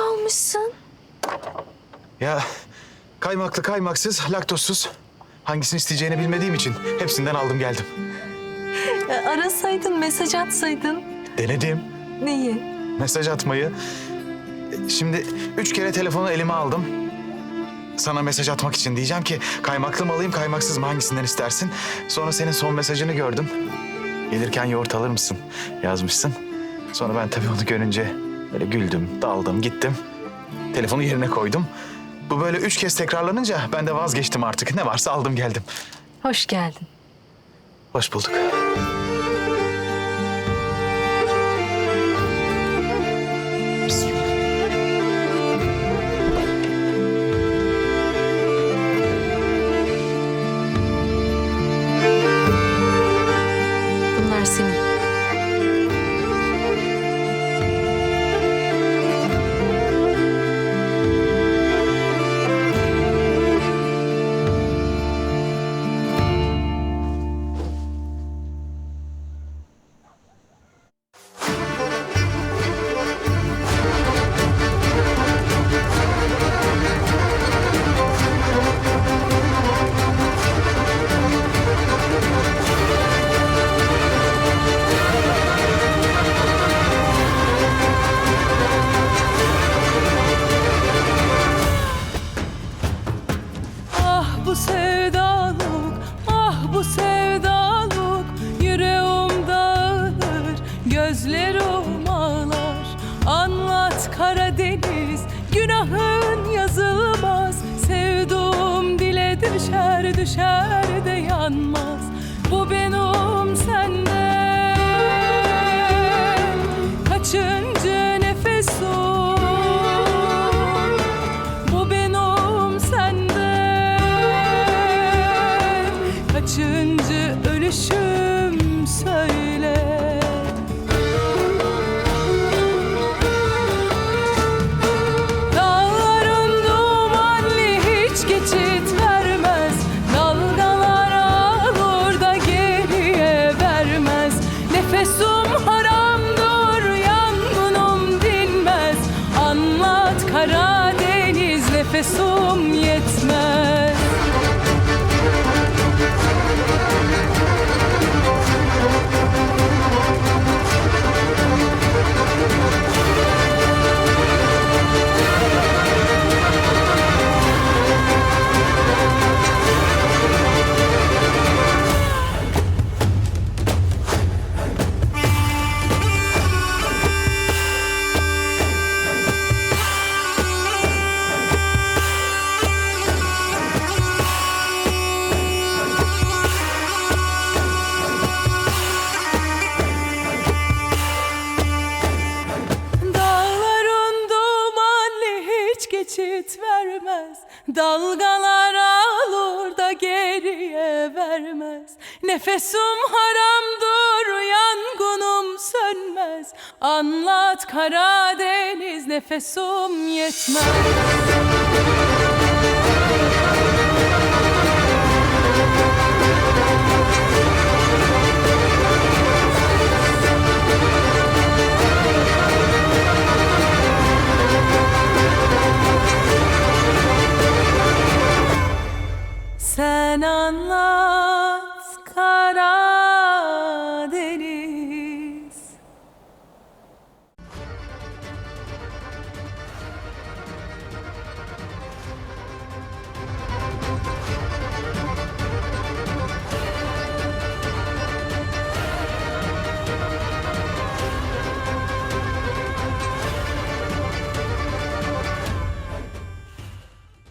almışsın. Ya kaymaklı kaymaksız, laktozsuz. Hangisini isteyeceğini bilmediğim için hepsinden aldım geldim. E, arasaydın, mesaj atsaydın. Denedim Neyi? mesaj atmayı. Şimdi üç kere telefonu elime aldım. Sana mesaj atmak için diyeceğim ki kaymaklı mı alayım kaymaksız mı hangisinden istersin? Sonra senin son mesajını gördüm. Gelirken yoğurt alır mısın yazmışsın. Sonra ben tabii onu görünce böyle güldüm, daldım, gittim. Telefonu yerine koydum. Bu böyle üç kez tekrarlanınca ben de vazgeçtim artık. Ne varsa aldım geldim. Hoş geldin. Hoş bulduk. Düşer, de yanmaz. Bu benim senden Karadeniz nefesim yetmez geçit vermez. Dalgalar alır da geriye vermez. Nefesim haramdır yangınım sönmez. Anlat Karadeniz nefesim yetmez